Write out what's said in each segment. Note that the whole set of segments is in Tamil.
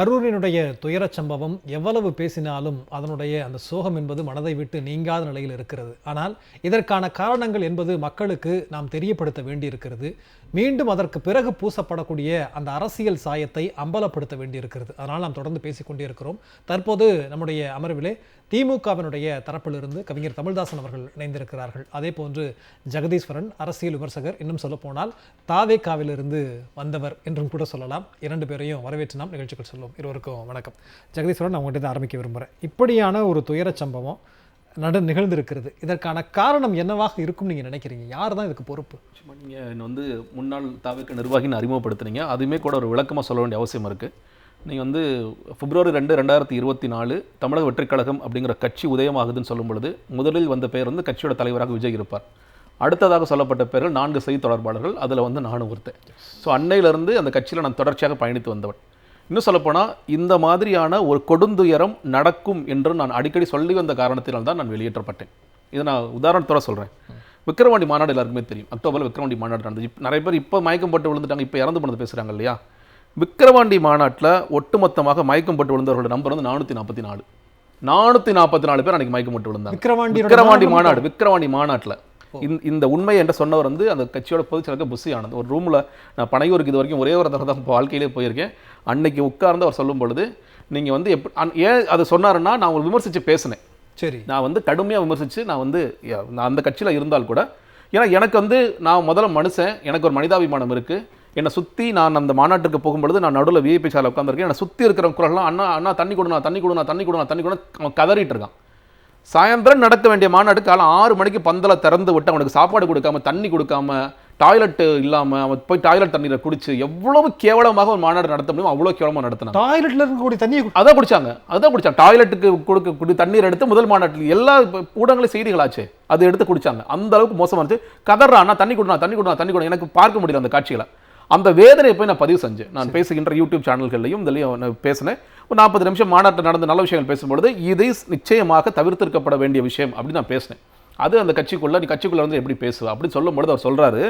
கரூரினுடைய துயரச் சம்பவம் எவ்வளவு பேசினாலும் அதனுடைய அந்த சோகம் என்பது மனதை விட்டு நீங்காத நிலையில் இருக்கிறது. ஆனால் இதற்கான காரணங்கள் என்பது மக்களுக்கு நாம் தெரியப்படுத்த வேண்டியிருக்கிறது. மீண்டும் அதற்கு பிறகு பூசப்படக்கூடிய அந்த அரசியல் சாயத்தை அம்பலப்படுத்த வேண்டியிருக்கிறது. அதனால் நாம் தொடர்ந்து பேசிக்கொண்டே இருக்கிறோம் தற்போது நம்முடைய அமர்விலே திமுகவினுடைய தரப்பிலிருந்து கவிஞர் தமிழ்தாசன் அவர்கள் இணைந்திருக்கிறார்கள். அதே போன்று ஜெகதீஸ்வரன் அரசியல் விமர்சகர் இன்னும் சொல்லப்போனால் தாவேக்காவிலிருந்து வந்தவர் என்றும் கூட சொல்லலாம். இரண்டு பேரையும் வரவேற்று நாம் நிகழ்ச்சிகள் சொல்லுவோம் இருவருக்கும் வணக்கம். ஜெகதீஸ்வரன் நான் உங்கள்கிட்ட ஆரம்பிக்க விரும்புகிறேன் இப்படியான ஒரு துயரச் சம்பவம் நட நிகழ்ந்திருக்கிறது. இதற்கான காரணம் என்னவாக இருக்கும் நீங்க நினைக்கிறீங்க? யார் தான் இதுக்கு பொறுப்பு? நீங்கள் வந்து முன்னாள் தாவேக்க நிர்வாகின்னு அறிமுகப்படுத்துனீங்க. அதுவுமே கூட ஒரு விளக்கமாக சொல்ல வேண்டிய அவசியம் இருக்குது நீங்கள் வந்து பிப்ரவரி ரெண்டு ரெண்டாயிரத்தி இருபத்தி நாலு தமிழக வெற்றிக் கழகம் அப்படிங்கிற கட்சி உதயமாகுதுன்னு சொல்லும் பொழுது முதலில் வந்த பெயர் வந்து கட்சியோட தலைவராக விஜய் இருப்பார். அடுத்ததாக சொல்லப்பட்ட பேர்கள் நான்கு செய்தி தொடர்பாளர்கள். அதில் வந்து நானும் ஒருத்தன். ஸோ அன்னையிலிருந்து அந்த கட்சியில் நான் தொடர்ச்சியாக பயணித்து வந்தவன். இன்னும் சொல்லப்போனால் இந்த மாதிரியான ஒரு கொடுந்துயரம் நடக்கும் என்று நான் அடிக்கடி சொல்லி வந்த காரணத்தினால் தான் நான் வெளியேற்றப்பட்டேன். இதை நான் உதாரணத்தோட சொல்கிறேன் விக்கிரவாண்டி மாநாடு எல்லாருக்குமே தெரியும். அக்டோபரில் விக்கிரவாண்டி மாநாடு நடந்துச்சு இப்ப நிறைய பேர் இப்போ மயக்கம் போட்டு விழுந்துட்டாங்க இப்போ இறந்து போனது பேசுகிறாங்க இல்லையா? விக்கிரவாண்டி மாநாட்டில் ஒட்டுமொத்தமாக மயக்கம் போட்டு விழுந்தவர்களோட நம்பர் வந்து நானூற்றி நாற்பத்தி நாலு. நானூற்றி நாற்பத்தி நாலு பேர் அன்றைக்கி மயக்கம் போட்டு விழுந்தாங்க. விக்கிரவாண்டி விக்கிரவாண்டி மாநாடு விக்கிரவாண்டி மாநாட்டில். இந்த இந்த உண்மை என்று சொன்னவர் வந்து அந்த கட்சியோட பொதுச் செயலர் புஷி ஆனந்த். ஒரு ரூமில் நான் பனையூருக்கு இது வரைக்கும் ஒரே ஒரு தடவை தான் வாழ்க்கையிலே போயிருக்கேன். அன்னைக்கு உட்கார்ந்து அவர் சொல்லும் பொழுது நீங்கள் வந்து எப் ஏன் அதை சொன்னாருன்னா நான் ஒரு விமர்சித்து பேசினேன். சரி. நான் வந்து கடுமையாக விமர்சித்து நான் வந்து நான் அந்த கட்சியில் இருந்தால் கூட ஏன்னா எனக்கு வந்து நான் முதல்ல மனுஷன் எனக்கு ஒரு மனிதாபிமானம் இருக்குது என்னை சுற்றி நான் அந்த மாநாட்டுக்கு போகும்பொழுது நான் நடுவில் விஐபி சாலை உட்காந்துருக்கேன் என்னை சுற்றி இருக்கிற குரல்லாம் அண்ணா அண்ணா தண்ணி கொடுண்ணா தண்ணி கொடுண்ணா தண்ணி கொடுண்ணா தண்ணி கொடுண்ணா அவன் கதறிட்டு இருக்கான். சாயந்தரம் நடக்க வேண்டிய மாநாடு காலம் ஆறு மணிக்கு பந்தலை திறந்து விட்டு அவனுக்கு சாப்பாடு கொடுக்காம தண்ணி கொடுக்காம டாய்லெட் இல்லாமல் அவன் போய் டாய்லெட் தண்ணீரை குடிச்சு எவ்வளவு கேவலமாக ஒரு மாநாடு நடத்த முடியும் அவ்வளோ கேவலமாக நடத்தினான். டாய்லெட்ல இருக்கக்கூடிய தண்ணியை அதான் குடிச்சாங்க அதான் குடிச்சாங்க டாய்லெட்டுக்கு கொடுக்க குடி தண்ணீர் எடுத்து முதல் மாநாட்டில் எல்லா ஊடகங்களும் செய்திகளாச்சு அது எடுத்து குடிச்சாங்க. அந்த அளவுக்கு மோசமா இருந்துச்சு. கதறா நான் தண்ணி கொடுனா தண்ணி கொடுனா தண்ணி கொடுனா எனக்கு பார்க்க முடியல அந்த காட்சிகளை. அந்த வேதனையை போய் நான் பதிவு செஞ்சேன். நான் பேசுகின்ற யூடியூப் சேனல்கள்லையும் இதுலையும் நான் பேசினேன். ஒரு நாற்பது நிமிஷம் மாநாட்டில் நடந்த நல்ல விஷயங்கள் பேசும்பொழுது இது நிச்சயமாக தவிர்த்திருக்கப்பட வேண்டிய விஷயம் அப்படின்னு நான் பேசினேன். அது அந்த கட்சிக்குள்ள நீ கட்சிக்குள்ள வந்து எப்படி பேசுவ அப்படின்னு சொல்லும்பொழுது அவர் சொல்றாரு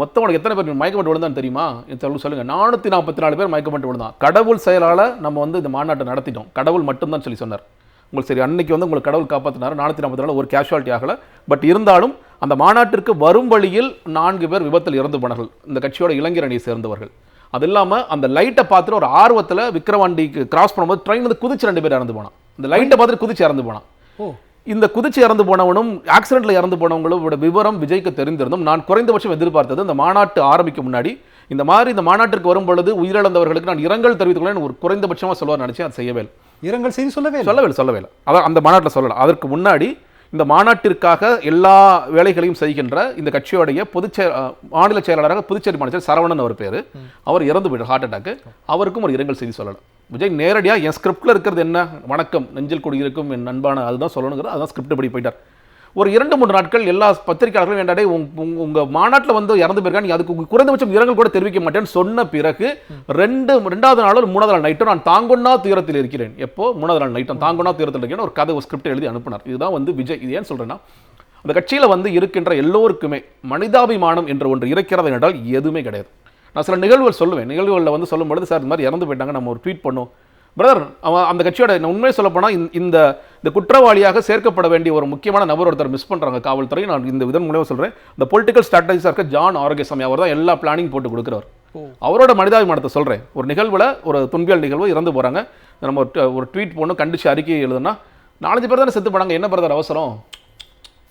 மொத்தம் உனக்கு எத்தனை பேர் மயக்கப்பட்டு விழுந்தான்னு தெரியுமா? சொல்லு சொல்லுங்க நானூற்றி நாற்பத்தி நாலு பேர் மயக்கப்பட்டு விழுந்தான். கடவுள் செயலால் நம்ம வந்து இந்த மாநாட்டை நடத்திட்டோம். கடவுள் மட்டும்தான் சொல்லி சொன்னார். உங்களுக்கு சரி அன்னைக்கு வந்து உங்களுக்கு கடவுள் காப்பாற்றினார் நானூற்றி நாற்பத்தி நாலு ஒரு கேஷுவாலிட்டி ஆகலை. பட் இருந்தாலும் அந்த மாநாட்டிற்கு வரும் வழியில் நான்கு பேர் விபத்தில் இறந்து போனார்கள். இந்த கட்சியோட இளைஞர் அணியை சேர்ந்தவர்கள். அது இல்லாமல் அந்த லைட்டை பார்த்துட்டு ஒரு ஆர்வத்தில் விக்ரவாண்டிக்கு கிராஸ் பண்ணும்போது ட்ரெயின் வந்து குதிச்சு ரெண்டு பேர் இறந்து போனான். இந்த லைட்டை பார்த்துட்டு குதிச்சு இறந்து போனான். ஓ. இந்த குதிச்சு இறந்து போனவனும் ஆக்சிடென்ட்ல இறந்து போனவங்களோட விவரம் விஜய்க்கு தெரிந்திருந்தும் நான் குறைந்தபட்சம் எதிர்பார்த்தது இந்த மாநாட்டு ஆரம்பிக்கும் முன்னாடி இந்த மாதிரி இந்த மாநாட்டிற்கு வரும் பொழுது உயிரிழந்தவர்களுக்கு நான் இரங்கல் தெரிவித்துக் கொள்ள ஒரு குறைந்தபட்சமாக சொல்லுவார் நினைச்சேன் அது செய்யவே இல்லை. இரங்கல் செய்தி சொல்லவே. சொல்லவே சொல்லவே இல்லை. அதான் அந்த மாநாட்டில் சொல்லலாம் அதற்கு முன்னாடி இந்த மாநாட்டிற்காக எல்லா வேலைகளையும் செய்கின்ற இந்த கட்சியோடைய பொதுச் மாநில செயலாளராக புதுச்சேரி மாநில சரவணன் அவர் பேர். அவர் இறந்து போயிட்டார் ஹார்ட் அட்டாக்கு அவருக்கும் ஒரு இரங்கல் செய்தி சொல்லலாம். விஜய் நேரடியாக என் ஸ்கிரிப்டில் இருக்கிறது என்ன? வணக்கம். நெஞ்சில் குடியிருக்கும் என் நண்பான அதுதான் சொல்லணுங்கிறது அதான் ஸ்கிரிப்ட் படி போயிட்டார். ஒரு இரண்டு மூன்று நாட்கள் எல்லா பத்திரிகையாளர்களும் வேண்டாடே உங்கள் உங்க மாநாட்டில் வந்து இறந்து போயிருக்கா நீ அதுக்கு குறைந்தபட்சம் இரங்கல் கூட தெரிவிக்க மாட்டேன்னு சொன்ன பிறகு ரெண்டு ரெண்டாவது நாள் மூணாவது நாள் நைட்டும் நான் தாங்கொன்னா துயரத்தில் இருக்கிறேன். எப்போ? மூணாவது நாள் நைட்டும் தாங்கொன்னா துயரத்தில் இருக்கிறேன் ஒரு கதை ஒரு ஸ்கிரிப்ட் எழுதி அனுப்பினார். இதுதான் வந்து விஜய். இது ஏன் சொல்றேன்னா அந்த கட்சியில் வந்து இருக்கின்ற எல்லோருக்குமே மனிதாபிமானம் என்ற ஒன்று இருக்கிறது என்றால் எதுவுமே கிடையாது. நான் சில நிகழ்வுகள் சொல்லுவேன். நிகழ்வுகளில் வந்து சொல்லும்பொழுது சார் இந்த மாதிரி இறந்து போயிட்டாங்க. நம்ம ஒரு ட்வீட் பண்ணோம். பிரதர் அவன் அந்த கட்சியோட உண்மையை சொல்ல போனால் இந்த இந்த குற்றவாளியாக சேர்க்கப்பட வேண்டிய ஒரு முக்கியமான நபர் ஒருத்தர் மிஸ் பண்ணுறாங்க காவல்துறை. நான் இந்த இதன் மூலமாக சொல்கிறேன் இந்த பொலிட்டிக்கல் ஸ்ட்ராட்டஜிஸாக இருக்க ஜான் ஆரோக்கியசாமி அவர் தான் எல்லா பிளானிங் போட்டு கொடுக்குறவர் ஓ. அவரோட மனிதாபிமானத்தை சொல்கிறேன் ஒரு நிகழ்வில் ஒரு துன்பியல் நிகழ்வு இறந்து போகிறாங்க நம்ம ஒரு ட்வீட் போடணும் கண்டிச்சு அறிக்கை எழுதுனா நாலஞ்சு பேர் தானே செத்து போனாங்க. என்ன பிரதர் அவசரம்?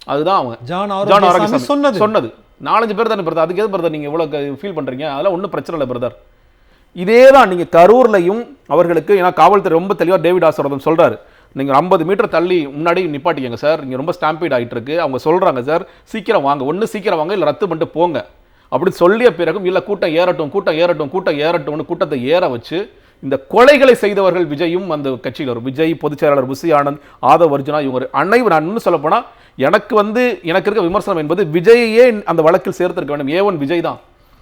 அதுதான் அவங்க ஜான் ஜான் ஆரோக்கியசாமி சொன்னது. சொன்னது. நாலஞ்சு பேர் தானே பிரதர் அதுக்கு எது பிரதர் நீங்கள் இவ்வளோ ஃபீல் பண்ணுறீங்க அதெல்லாம் ஒன்றும் பிரச்சனை இல்லை பிரதர் இதே தான் நீங்கள் கரூர்லையும் அவர்களுக்கு ஏன்னா காவல்துறை ரொம்ப தெளிவாக டேவிட் ஆசரதம் சொல்கிறாரு நீங்கள் ஐம்பது மீட்டர் தள்ளி முன்னாடி நிப்பாட்டிக்கங்க சார். நீங்கள் ரொம்ப ஸ்டாம்பீட் ஆகிட்டு இருக்கு அவங்க சொல்கிறாங்க சார் சீக்கிரம் வாங்க. ஒன்று சீக்கிரம் வாங்க இல்லை ரத்து பண்ணிட்டு போங்க. அப்படி சொல்லிய பிறகும் இல்லை கூட்டம் ஏறட்டும் கூட்டம் ஏறட்டும் கூட்டம் ஏறட்டும்னு கூட்டத்தை ஏற வச்சு இந்த கொலைகளை செய்தவர்கள் விஜயும் அந்த கட்சியில் வரும். விஜய் பொதுச் செயலாளர் புசி ஆனந்த் ஆதவ் அர்ஜுனா இவங்க அனைவரும் நான் இன்னும் சொல்லப் எனக்கு வந்து எனக்கு இருக்க விமர்சனம் என்பது விஜயையே அந்த வழக்கில் சேர்த்திருக்க வேண்டும். ஏ ஒன் விஜய் தான்.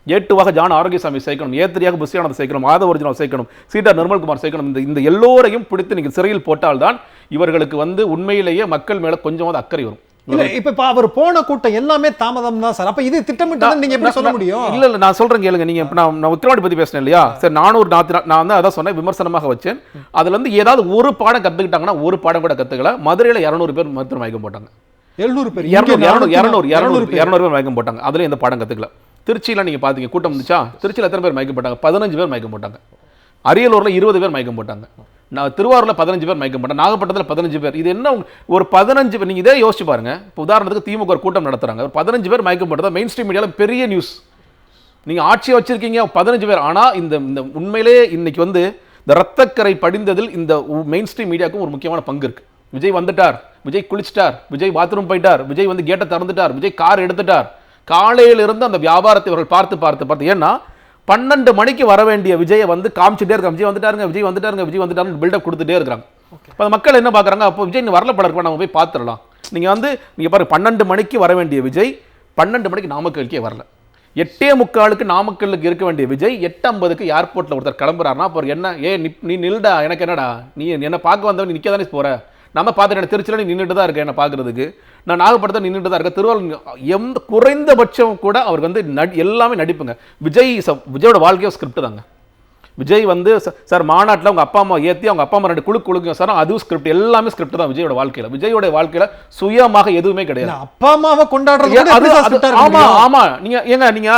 ஏட்டுவாக ஜான் ஆரோக்கியசாமி சேர்க்கணும் ஏத்திரியாக புசி ஆனந்த் சேர்க்கணும் ஆதவ அர்ஜுனா சேர்க்கணும் சீட்டா நிர்மல்குமார் சேர்க்கணும் இந்த இந்த எல்லோரையும் பிடித்து நீங்கள் சிறையில் போட்டால்தான் இவர்களுக்கு வந்து உண்மையிலேயே மக்கள் மேலே கொஞ்சமாவது அக்கறை வரும். இல்ல இப்ப அவர் போன கூட்டம் எல்லாமே தாமதம் தான் சார். அப்ப இது திட்டமிட்டது நீங்க எப்படி சொல்ல முடியும்? இல்ல இல்ல நான் சொல்றேன் கேளுங்க. நீங்க நான் நான் விக்ரவாண்டி பத்தி பேசினேன் இல்லையா? சரி நானூறு நாத்து நான் வந்து அதான் சொன்னேன் விமர்சனமாக வச்சேன். அதுல இருந்து ஏதாவது ஒரு பாடம் கத்துக்கிட்டாங்கன்னா ஒரு பாடம் கூட கத்துக்கல. மதுரையில இருநூறு பேர் மருத்துவ மயக்கம் போட்டாங்க. எழுநூறு பேர். இரநூறு இரநூறு இரநூறு இரநூறு பேர். மயக்கம் போட்டாங்க. அதுல எந்த பாடம் கத்துக்கல. திருச்சியில் நீங்கள் பார்த்தீங்க கூட்டம் வந்துச்சா? திருச்சியில் எத்தனை பேர் மயக்கம் போட்டாங்க? பதினஞ்சு பேர் மயக்கம் போட்டாங்க. அரியலூரில் இருபது பேர் மயக்கம் போட்டாங்க. நான் திருவாரூரில் பதினஞ்சு பேர் மயக்கம் போட்டாங்க. நாகப்பட்டினத்தில் பதினஞ்சு பேர். இது என்ன ஒரு பதினஞ்சு பேர் நீங்கள் இதே யோசிச்சு பாருங்க. இப்போ உதாரணத்துக்கு திமுக ஒரு கூட்டம் நடத்துகிறாங்க ஒரு பதினஞ்சு பேர் மயக்கம் போட்டதா மெயின் ஸ்ட்ரீம் மீடியாவில் பெரிய நியூஸ் நீங்கள் ஆட்சியை வச்சுருக்கீங்க பதினஞ்சு பேர். ஆனால் இந்த இந்த உண்மையிலே இன்றைக்கி வந்து இந்த ரத்தக்கரை படிந்ததில் இந்த மெயின் ஸ்ட்ரீம் மீடியாவுக்கும் ஒரு முக்கியமான பங்கு இருக்கு. விஜய் வந்துட்டார். விஜய் குளிச்சிட்டார். விஜய் பாத்ரூம் போயிட்டார். விஜய் வந்து கேட்டை திறந்துட்டார். விஜய் கார் எடுத்துட்டார். காலையில இருந்து அந்த வியாபாரத்தை இவர்கள் பார்த்து பார்த்து பார்த்து ஏன்னா பன்னெண்டு மணிக்கு வர வேண்டிய விஜயை வந்து காமிச்சிட்டே இருக்காங்க. விஜய் வந்துட்டாருங்க விஜய் வந்துட்டாருங்க விஜய் வந்துட்டாருங்க பில்டப் கொடுத்துட்டே இருக்காங்க. அப்போ அந்த மக்கள் என்ன பார்க்குறாங்க? அப்போ விஜய் வரல படம் நம்ம போய் பார்த்துடலாம். நீங்க வந்து நீங்க பாருங்க பன்னெண்டு மணிக்கு வர வேண்டிய விஜய் பன்னெண்டு மணிக்கு நாமக்கலுக்கே வரல. எட்டே முக்காலுக்கு நாமக்கலுக்கு இருக்க வேண்டிய விஜய் எட்டு ஐம்பதுக்கு ஏர்போர்ட்ல ஒருத்தர் கிளம்புறாருன்னா அப்போ என்ன ஏ நீ நில்டா எனக்கு என்னடா? நீ என்ன பார்க்க வந்தவன் நீ நிற்க தானே நம்ம பார்த்துட்டு திருச்சியில் நீ நின்றுட்டு தான் இருக்க என்ன பார்க்கறதுக்கு. நான் நாகப்பட்டினத்தில் நின்றுட்டு தான் இருக்கேன். திருவாரூர் எந்த குறைந்தபட்சம் கூட அவருக்கு வந்து நடி எல்லாமே நடிப்புங்க. விஜய் விஜயோட வாழ்க்கையோ ஸ்கிரிப்ட் தாங்க. விஜய் வந்து சார் மாநாட்டில் அவங்க அப்பா அம்மா ஏற்றி அவங்க அப்பா அம்மா ரெண்டு குழு குழுங்க சார் அதுவும் ஸ்கிரிப்ட் எல்லாமே ஸ்கிரிப்ட் தான் விஜயோட வாழ்க்கையில. விஜயோட வாழ்க்கையில சுயமாக எதுவுமே கிடையாது. அப்பா அம்மாவை கொண்டாடுறது ஏ, கூட அது- எப்படி சார் அது- script ஆ இருக்க ஆமா முடியும்? ஆமா. நீங்க ஏங்க நீங்க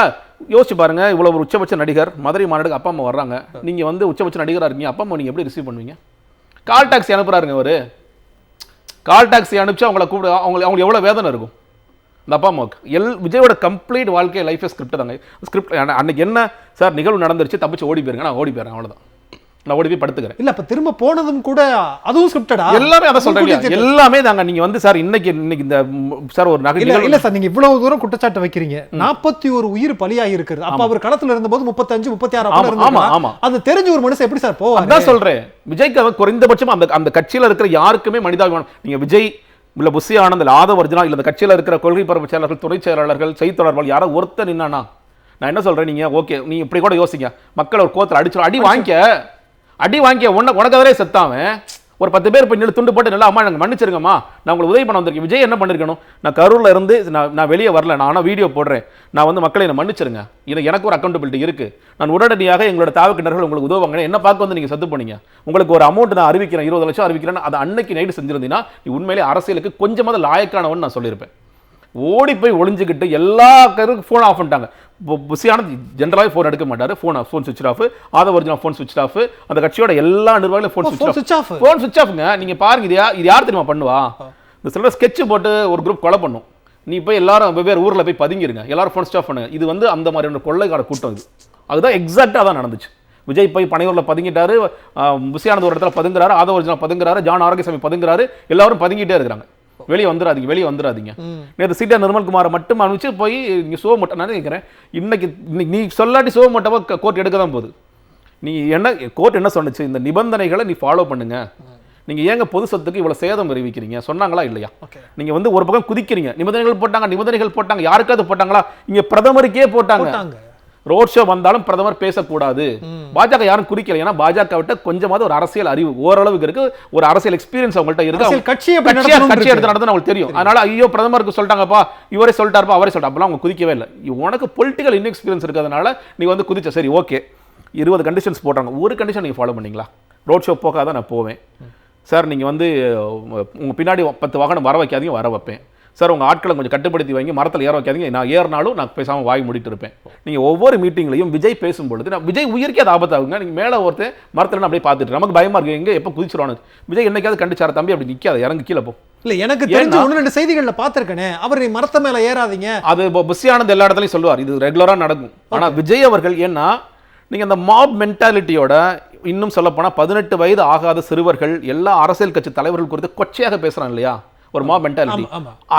யோசிச்சு பாருங்க இவ்வளவு ஒரு உச்சபட்ச நடிகர் மதுரை மாநாடுக்கு அப்பா அம்மா வர்றாங்க. நீங்க வந்து உச்சபட்ச நடிகரா இருக்கீங்க அப்பா அம்மா நீங்க எப்படி ரிசீவ் பண்ணுவீங்க? கால் டாக்ஸி அனுப்புறாருங்க அவரு. கால் டாக்ஸி அனுப்பிச்சு அவங்கள கூப்பிட அவங்க அவங்களுக்கு எவ்வளோ வேதனை இருக்கும்? இந்த அப்பா அம்மாவுக்கு. எல் விஜயோட கம்ப்ளீட் வாழ்க்கை லைஃபே ஸ்கிரிப்ட் தாங்க. ஸ்கிரிப்ட் அன்னைக்கு என்ன? சார் நிகழ்வு நடந்துருச்சு தப்பிச்சு ஓடி போயிருங்க நான் ஓடி போயிடுறேன் அவ்வளோதான் நான் ஓடி போய் படுத்துக்கிறேன். இல்ல அப்ப திரும்ப போனதும் கூட அதுவும் ஸ்கிரிப்டடா எல்லாமே அதான் சொல்றேன் எல்லாமே தாங்க. நீங்க வந்து சார் இன்னைக்கு இன்னைக்கு இந்த சார் ஒரு நகை இல்ல இல்ல சார் நீங்க இவ்வளவு தூரம் குற்றச்சாட்டு வைக்கிறீங்க. நாற்பத்தி ஒரு உயிர் பலியாகி இருக்கிறது. அப்ப அவர் களத்துல இருந்தபோது முப்பத்தஞ்சு முப்பத்தி ஆறு ஆமா, ஆமா. அது தெரிஞ்ச ஒரு மனுஷன் எப்படி சார் போவாரு? அதான் சொல்றேன். விஜய்க்கு அவன் குறைந்தபட்சம் அந்த அந்த கட்சியில இருக்கிற யாருக்குமே மனிதாபிமானம். நீங்க விஜய் இல்ல புஷி ஆனந்த் இல்ல ஆதவ அர்ஜுனா இல்ல இந்த கட்சியில இருக்கிற கொள்கை பரப்பு செயலாளர்கள் துணை செயலாளர்கள் செய்தி தொடர்பாளர் யாரோ ஒருத்தர் நின்னானா? நான் என்ன சொல்றேன் நீங்க? ஓகே நீ இப்படி கூட யோசிங்க. மக்கள் ஒரு கோத்துல அடிச்சிடும் அடி வாங்கிக்க. அடி வாங்கிய உன்ன உனக்கவரே செத்தாவன் ஒரு பத்து பேர் இப்போ நின்று துண்டு போட்டு நல்லா அம்மா எனக்கு மன்னிச்சிருங்கம்மா. நான் உங்களுக்கு உதவி பண்ண வந்திருக்கேன். விஜய் என்ன பண்ணிருக்கணும்? நான் கரூரில் இருந்து நான் நான் வெளியே வரல. நான் ஆனால் வீடியோ போடுறேன். நான் வந்து மக்களை என்னை மன்னிச்சிருங்க. இது எனக்கு ஒரு அக்கௌண்டபிலிட்டி இருக்குது நான் உடனடியாக எங்களோட தாவக்கிணர்கள் உங்களுக்கு உதவுவாங்க என்ன பார்க்க வந்து நீங்கள் சத்து பண்ணீங்க உங்களுக்கு ஒரு அமௌண்ட் நான் அறிவிக்கிறேன். இருபது லட்சம் அறிவிக்கிறேன் அதை அன்னைக்கு நைட்டு செஞ்சிருந்தீங்கன்னா நீ உண்மையிலே அரசியலுக்கு கொஞ்சமாவது லாயக்கானவன் நான் சொல்லியிருப்பேன். ஓடி போய் ஒளிஞ்சுக்கிட்டு எல்லா கருக்கு ஃபோன் ஆஃப் பண்ணிட்டாங்க. புசியானது ஜென்ரலாகவே ஃபோன் எடுக்க மாட்டாரு. Phone phone switch off Aadhav original phone switch off அந்த கட்சியோட எல்லா நிர்வாகிகளும் phone switch off phone switch ஆஃப்ங்க நீங்க பாருங்க இது இது யார் தெரியுமா பண்ணுவா? இந்த சில ஸ்கெட்ச் போட்டு ஒரு குரூப் கொலை பண்ணும். நீ போய் எல்லாரும் வெவ்வேறு ஊர்ல போய் பதுங்கிருங்க. எல்லாரும் ஃபோன் ஸ்டாப் பண்ணுங்க இது வந்து அந்த மாதிரியான கொள்ளைக்கார கூட்டம் இது. அதுதான் எக்ஸாக்டாக தான் நடந்துச்சு. விஜய் போய் பனையூர்ல பதுங்கிட்டாரு. புசியானது ஒரு இடத்துல பதுங்குறாரு. ஆதவ ஒரிஜினல் பதுங்குறாரு. ஜான் ஆரோக்கியசாமி பதுங்குறாரு. எல்லாரும் பதுங்கிட்டே இருக்கிறாங்க. வெளியே வந்துடாதீங்க வெளியே வந்துடாதீங்க நேற்று சீட்டா நிர்மல்குமாரை மட்டும் அனுப்பிச்சு போய் நீங்க சோக மாட்டேன் நான் நினைக்கிறேன் இன்னைக்கு இன்னைக்கு நீ சொல்லாட்டி சோக மாட்டவா கோர்ட் எடுக்க தான் போகுது. நீ என்ன கோர்ட் என்ன சொன்னுச்சு? இந்த நிபந்தனைகளை நீ ஃபாலோ பண்ணுங்க. நீங்க ஏங்க பொது சொத்துக்கு இவ்வளவு சேதம் அறிவிக்கிறீங்க சொன்னாங்களா இல்லையா? ஓகே. நீங்க வந்து ஒரு பக்கம் குதிக்கிறீங்க. நிபந்தனைகள் போட்டாங்க நிபந்தனைகள் போட்டாங்க. யாருக்காவது போட்டாங்களா? இங்க பிரதமருக்கே போட்டாங்க. ரோட் ஷோ வந்தாலும் பிரதமர் பேசக்கூடாது. பாஜக யாரும் குறிக்கல. ஏன்னா பாஜக விட்ட கொஞ்சமாவது ஒரு அரசியல் அறிவு ஓரளவுக்கு இருக்கு. ஒரு அரசியல் எக்ஸ்பீரியன்ஸ் அவங்கள்ட்ட இருக்கு. கட்சியை கட்சி. எடுத்து நடந்து அவங்களுக்கு தெரியும். அதனால ஐயோ பிரதமருக்கு சொல்லிட்டாங்கப்பா இவரே சொல்லிட்டாருப்பா அவரே சொல்லிட்டா அப்பெல்லாம் அவங்க குதிக்கவே இல்லை. உனக்கு பொலிட்டிக்கல் இன்எக்ஸ்பீரியன்ஸ் இருக்கிறதுனால நீ வந்து குதிச்ச. சரி ஓகே. இருபது கண்டிஷன்ஸ் போட்டாங்க. ஒரு கண்டிஷன் நீங்க ஃபாலோ பண்ணீங்களா? ரோட் ஷோ போகாத நான் போவேன். சார் நீங்க வந்து உங்க- உங்க பின்னாடி பத்து வாகனம் வர வைக்காதீங்க வர வைப்பேன். சார் உங்க ஆட்களை கொஞ்சம் கட்டுப்படுத்தி வைங்க மரத்தில் ஏற வைக்காதீங்க. நான் ஏறினாலும் நான் பேசாம வாய் மூடிட்டு இருப்பேன். நீங்க ஒவ்வொரு மீட்டிங்லையும் விஜய் பேசும்பொழுது நான் விஜய் உயிருக்கே அது ஆபத்தாகுங்க. நீங்க மேல ஒருத்தன் மரத்தில் அப்படியே பார்த்துட்டு நமக்கு பயமா இருக்கு. எங்க எப்போ குதிச்சிருவானு. விஜய் என்னைக்காவது கண்டிச்சார தம்பி அப்படி நிக்காத இறங்கு கீழே போ. இல்ல எனக்கு தெரிஞ்ச ஒண்ணு ரெண்டு செய்திகள்ல பாத்திருக்கேனே அவர் நீ மரத்த மேல ஏறாதீங்க. அது இப்போ புஷியானந்த் எல்லா இடத்துலையும் சொல்லுவார். இது ரெகுலரா நடக்கும். ஆனா விஜய் அவர்கள் ஏன்னா நீங்க அந்த மாப் மென்டாலிட்டியோட இன்னும் சொல்லப்போனா பதினெட்டு வயது ஆகாத சிறுவர்கள் எல்லா அரசியல் கட்சி தலைவர்கள் குறித்து கொச்சையாக பேசுறாங்க இல்லையா? ஒரு மாப் மென்டாலிட்டி.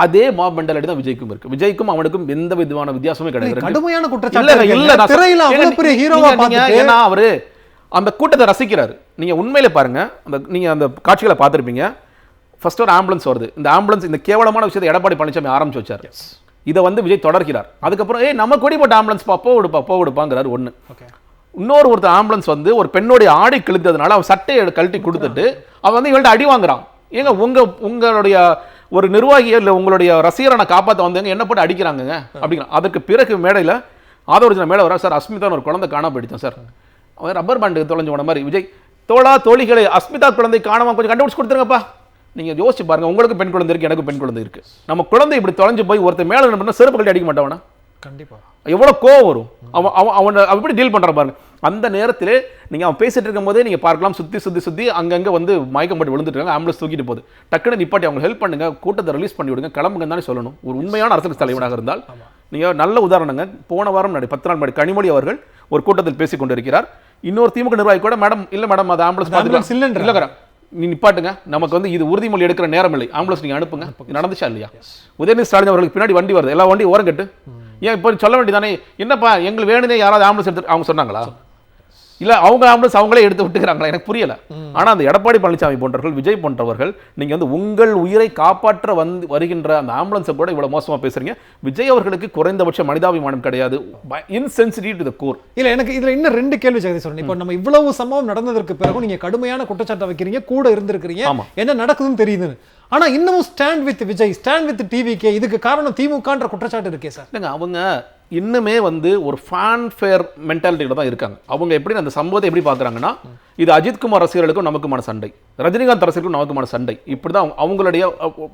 அதே மாப் மென்டாலிட்டி தான் விஜய்க்கும் இருக்கு. விஜய்க்கும் அவனுக்கும் எந்த விதமான வித்தியாசமே கிடையாது. கடுமையான குற்றச்சாட்டு இல்ல திரையில அவ்வளவு பெரிய ஹீரோவா பார்த்துட்டு ஏன்னா அவரு அந்த கூட்டத்தை ரசிக்கிறாரு. நீங்க உண்மையில பாருங்க அந்த நீங்க அந்த காட்சிகளை பார்த்திருப்பீங்க. ஃபர்ஸ்ட் ஒரு ஆம்புலன்ஸ் வருது. இந்த ஆம்புலன்ஸ் இந்த கேவலமான விஷயத்தை எடப்பாடி பழனிசாமி ஆரம்பிச்சு வச்சாரு. இதை வந்து விஜய் தொடர்கிறார். அதுக்கப்புறம் ஏய் நம்ம கொடி போட்ட ஆம்புலன்ஸ் பா போ விடுப்பா போ விடுப்பாங்கிறாரு ஓகே இன்னொரு ஒருத்தர் ஆம்புலன்ஸ் வந்து ஒரு பெண்ணுடைய ஆடை கிழித்ததுனால அவன் சட்டையை கழட்டி கொடுத்துட்டு அவன் வந்து இவள்கிட்ட அடி வாங்குறான். ஏங்க உங்கள் உங்களுடைய ஒரு நிர்வாகியோ இல்லை உங்களுடைய ரசிகரான காப்பாற்ற வந்தவங்க என்ன போட்டு அடிக்கிறாங்கங்க? அப்படிங்கிற அதற்கு பிறகு மேடையில் ஆதரவு மேலே வர சார் அஸ்மிதான் ஒரு குழந்தை காணாம போயிடுச்சேன் சார். அவன் ரப்பர் பேண்டு தொலைஞ்சு போன மாதிரி. விஜய் தோழா தோழிகளை அஸ்மிதா குழந்தை காணாம கொஞ்சம் கண்டுபிடிச்சு கொடுத்துருங்கப்பா. நீங்கள் யோசிச்சு பாருங்கள் உங்களுக்கு பெண் குழந்தை இருக்குது எனக்கு பெண் குழந்தை இருக்குது நம்ம குழந்தை இப்படி தொலைஞ்சு போய் ஒருத்தர் மேலே என்ன பண்ணால் செருப்பு கட்டி அடிக்க மாட்டவனா கண்டிப்பா. எவ்வளோ கோவம் வரும்? அவன் அவன் அவனை எப்படி டீல் பண்ணுறான் பாருங்க. அந்த நேரத்திலே நீங்கள் அவன் பேசிட்டு இருக்கும்போதே நீங்கள் பார்க்கலாம் சுற்றி சுற்றி சுற்றி அங்கங்கே வந்து மயக்கம் போட்டு விழுந்துட்டு இருக்காங்க ஆம்புலன்ஸ் தூக்கிட்டு போகுது. டக்குன்னு நிப்பாட்டி அவங்க ஹெல்ப் பண்ணுங்க கூட்டத்தை ரிலீஸ் பண்ணி விடுங்க கிளம்புங்க தானே சொல்லணும். ஒரு உண்மையான அரசியல் தலைவனாக இருந்தால் நீங்கள் நல்ல உதாரணங்க போன வாரம் முன்னாடி பத்து நாள் முன்னாடி கனிமொழி அவர்கள் ஒரு கூட்டத்தில் பேசிக் கொண்டிருக்கிறார். இன்னொரு திமுக நிர்வாகி கூட மேடம் இல்லை மேடம் அது ஆம்புலன்ஸ் ambulance இல்லைன்றாங்க. இல்லைங்கிறேன் நீ நிப்பாட்டுங்க. நமக்கு வந்து இது உறுதிமொழி எடுக்கிற நேரம் இல்லை. ஆம்புலன்ஸ் நீங்க அனுப்புங்க. நடந்துச்சா இல்லையா? உதயநிதி ஸ்டாலின் அவர்களுக்கு பின்னாடி வண்டி வருது. எல்லா வண்டியும் ஓரம் கட்டு. ஏன் இப்போ சொல்ல வேண்டியதானே என்னப்பா எங்களுக்கு வேணுனே யாராவது ஆம்புலன்ஸ் எடுத்து அவங்க சொன்னாங்களா? இல்ல அவங்க ஆம்புலன்ஸ் அவங்களே எடுத்து விட்டுக்கிறாங்களா? எனக்கு புரியல. ஆனா அந்த எடப்பாடி பழனிசாமி போன்றவர்கள் விஜய் போன்றவர்கள் நீங்க வந்து உங்கள் உயிரை காப்பாற்ற வந்து வருகின்ற அந்த ஆம்புலன்ஸை கூட இவ்வளவு மோசமா பேசுறீங்க. விஜய் அவர்களுக்கு குறைந்தபட்ச மனிதாபிமானம் கிடையாது. இன்சென்சிட்டிவ் டு த கோர் இல்ல எனக்கு இதுல இன்னும் ரெண்டு கேள்வி ஜெகதீஸ்வரன் இப்போ நம்ம இவ்வளவு சம்பவம் நடந்ததற்கு பிறகு நீங்க கடுமையான குற்றச்சாட்டை வைக்கிறீங்க கூட இருந்திருக்கிறீங்க. ஆமா. என்ன நடக்குதுன்னு தெரியுதுன்னு. ஆனா இன்னமும் stand with Vijay stand with TVK இதுக்கு காரணம் திமுகன்ற குற்றச்சாட்டு இருக்கே சார். அவங்க இன்னுமே வந்து ஒரு ஃபேன் ஃபேர் மென்டாலிட்டியில் தான் இருக்காங்க. அவங்க எப்படி அந்த சம்பவத்தை எப்படி பார்க்குறாங்கன்னா இது அஜித்குமார் ரசிகர்களுக்கும் நமக்குமான சண்டை. ரஜினிகாந்த் ரசிகர்களுக்கும் நமக்குமான சண்டை. இப்படி தான் அவங்களுடைய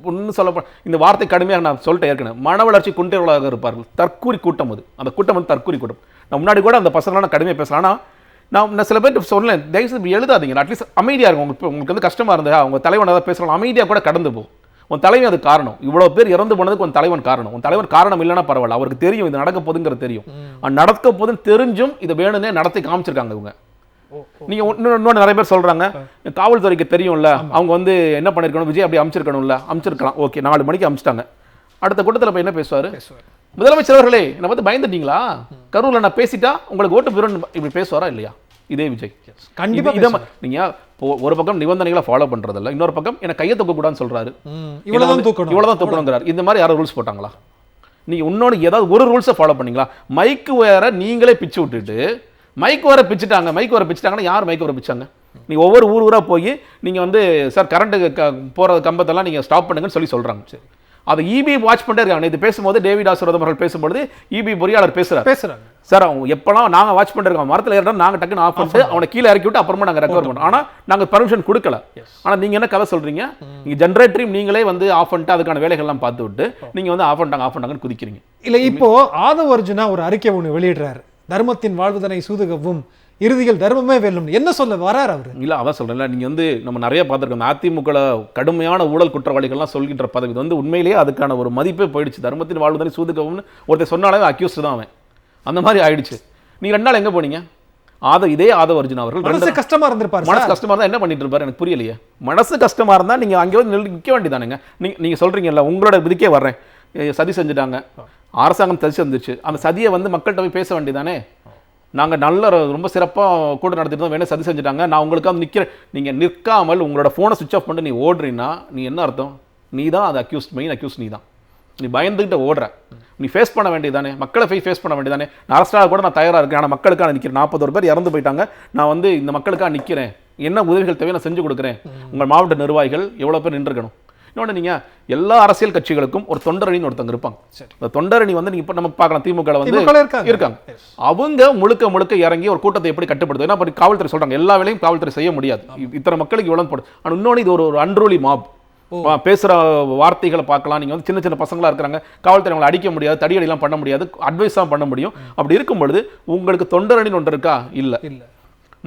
ஒன்று சொல்ல இந்த வார்த்தை கடுமையாக நான் சொல்லிட்டேன் ஏற்கனவே மன வளர்ச்சி குன்றியவர்களாக இருப்பார்கள். தற்கூரி கூட்டம் அது. அந்த கூட்டம் வந்து தற்கூரி கூட்டம். நான் முன்னாடி கூட அந்த பசங்களாம் நான் கடுமையாக பேசலாம். ஆனால் நான் நான் சில பேர்ட்டு சொன்னேன் தயவுசெய்து எழுதாதீங்க. அட்லீஸ்ட் அமைதியாக இருக்கும் உங்களுக்கு உங்களுக்கு வந்து கஷ்டமாக இருந்தா அவங்க தலைவன் ஏதாவது பேசலாம் அமைதியாக கூட கடந்து போகும் உன் தலைவன் அது காரணம். இவ்வளோ பேர் இறந்து போனதுக்கு உன் தலைவன் காரணம். உன் தலைவன் காரணம் இல்லைன்னா பரவாயில்ல. அவருக்கு தெரியும் இது நடக்க போகுதுங்கிறது தெரியும். நடக்க போதுன்னு தெரிஞ்சும் இதை வேணும்னே நடத்தி காமிச்சிருக்காங்க இவங்க. நீங்க இன்னொன்று நிறைய பேர் சொல்றாங்க. காவல்துறைக்கு தெரியும்ல அவங்க வந்து என்ன பண்ணிருக்கணும் விஜய் அப்படி அமைச்சிருக்கணும்ல அமைச்சிருக்கலாம். ஓகே நாலு மணிக்கு அமைச்சிட்டாங்க. அடுத்த கூட்டத்தில் போய் என்ன பேசுவாரு? முதலமைச்சர் அவர்களே என்னை பார்த்து பயந்துட்டீங்களா? கரூர்ல நான் பேசிட்டா உங்களுக்கு ஓட்டு போயிடும் இப்படி பேசுவாரா இல்லையா? இதே விஜய். கண்டிப்பா இது- ஒரு பக்கம் நிபந்தனைகளை ஃபாலோ பண்றதில்ல இன்னொரு பக்கம் என்ன கையை தூக்க கூடாதுன்னு சொல்றாரு. ம், இவ்வளவுதான் தூக்கணும். இவ்வளவுதான் தூக்கணுங்கிறார். இந்த மாதிரி யாரும் ரூல்ஸ் போட்டாங்களா? நீங்க இன்னொன்று ஏதாவது ஒரு ரூல்ஸை ஃபாலோ பண்ணீங்களா? மைக்கு வேற நீங்களே பிச்சு விட்டுட்டு மைக் வர பிச்சுட்டாங்க மைக் வர பிச்சுட்டாங்கன்னா யார் மைக் வர பிச்சாங்க? நீங்க ஒவ்வொரு ஊர் ஊரா போய் நீங்க வந்து சார் கரண்ட் போற கம்பத்தெல்லாம் நீங்க ஸ்டாப் பண்ணுங்கன்னு சொல்லி சொல்றாங்க. சரி அதை இபி வாட்ச் பண்ணிட்டே இருக்காங்க. நேற்று பேசும்போது டேவிட் ஆசுரதம் அவர்கள் பேசும்பொழுது இபி பொறியாளர் பேசுறாரு. பேசுறாங்க. சார் அவங்க எப்பலாம் நாங்க வாட்ச் பண்ணிருக்கோம் மரத்துல ஏறினா நாங்க டக்குன்னு ஆஃப் பண்ணிட்டு அவனை கீழே இறக்கி விட்டு அப்புறமா நாங்க ரெக்கவர் பண்ணோம். ஆனா நாங்க பர்மிஷன் கொடுக்கல. ஆனா நீங்க என்ன கதை சொல்றீங்க? நீங்க ஜென்ரேட்டரையும் நீங்களே வந்து ஆஃப் பண்ணிட்டு அதுக்கான வேலைகள்லாம் பார்த்து விட்டு நீங்க வந்து ஆஃப் பண்ணிட்டாங்க ஆஃப் பண்ணிட்டாங்கன்னு குதிக்கிறீங்க. இல்ல இப்போ ஆதவ அர்ஜுனா ஒரு அறிக்கை ஒண்ணு வெளியிடுறாரு. தர்மத்தின் வாழ்வுதனை சூதுகவும் இறுதியில் தர்மமே வெல்லும். என்ன சொல்ல வரார் அவரு? இல்ல அதான் சொல்றேன்ல நீங்க வந்து நம்ம நிறைய பார்த்துருக்கோம். அதிமுக கடுமையான ஊழல் குற்றவாளிகள்லாம் சொல்கின்ற பதவி வந்து உண்மையிலேயே அதுக்கான ஒரு மதிப்பே போயிடுச்சு. தர்மத்தின் வாழ்வுதானே சூதுக்கவும்னு ஒருத்தர் சொன்னாலே அக்யூஸ்ட் தான் அவன். அந்த மாதிரி ஆயிடுச்சு. நீங்க ரெண்டு நாள் எங்க போனீங்க? ஆத இதே ஆதவ அர்ஜுன் அவர்கள் மனசு கஷ்டமா இருந்திருப்பாரு மனசு சார். கஷ்டமா இருந்தா என்ன பண்ணிட்டு இருப்பாரு? எனக்கு புரியலையே. மனசு கஷ்டமா இருந்தா நீங்க அங்கே வந்து நிற்க வேண்டியதானுங்க. நீங்க நீங்க சொல்றீங்கல்ல உங்களோட இதுக்கே வர்றேன். சதி செஞ்சுட்டாங்க. அரசாங்கம் சதி செஞ்சுச்சு அந்த சதியை வந்து மக்கள்கிட்ட போய் பேச வேண்டியதானே? நாங்கள் நல்ல ரொம்ப சிறப்பாக கூட நடத்திட்டு தான் வேணும் சதி செஞ்சுட்டாங்க. நான் உங்களுக்காக நிற்கிறேன் நீங்கள் நிற்காமல் உங்களோட ஃபோனை சுவிச் ஆஃப் பண்ணிட்டு நீ ஓடுறீன்னா நீ என்ன அர்த்தம்? நீ தான் அது அக்யூஸ் மெயின் அக்யூஸ் நீ தான். நீ பயந்துகிட்ட ஓடுற. நீ ஃபேஸ் பண்ண வேண்டியதானே மக்களை போய் ஃபேஸ் பண்ண வேண்டியதானே நான் அரசாக கூட நான் தயாராக இருக்கேன். ஆனால் மக்களுக்காக நிற்கிறேன் நாற்பது பேர் இறந்து போயிட்டாங்க. நான் வந்து இந்த மக்களுக்காக நிற்கிறேன் என்ன உதவிகள் தேவை நான் செஞ்சு கொடுக்குறேன். உங்கள் மாவட்ட நிர்வாகிகள் எவ்வளோ பேர் நின்றுக்கணும் இன்னொன்று நீங்கள் எல்லா அரசியல் கட்சிகளுக்கும் ஒரு தொண்டரணின்னு ஒருத்தங்க இருப்பாங்க. இந்த தொண்டரணி வந்து நீங்கள் இப்போ நம்ம பார்க்கலாம் திமுக வந்து இருக்காங்க. அவங்க முழுக்க முழுக்க இறங்கி ஒரு கூட்டத்தை எப்படி கட்டுப்படுத்து ஏன்னா காவல்துறை சொல்றாங்க எல்லா வேலையும் காவல்துறை செய்ய முடியாது. இத்தனை மக்களுக்கு இவ்வளவு போடும் ஆனால் இன்னொன்று இது ஒரு ஒரு அன்ரோலி மாப் பேசுற வார்த்தைகளை பார்க்கலாம். நீங்க வந்து சின்ன சின்ன பசங்களா இருக்கிறாங்க காவல்துறை அவங்களை அடிக்க முடியாது தடியடிலாம் பண்ண முடியாது அட்வைஸ் தான் பண்ண முடியும். அப்படி இருக்கும் பொழுது உங்களுக்கு தொண்டரணின்னு ஒன்று இருக்கா? இல்ல.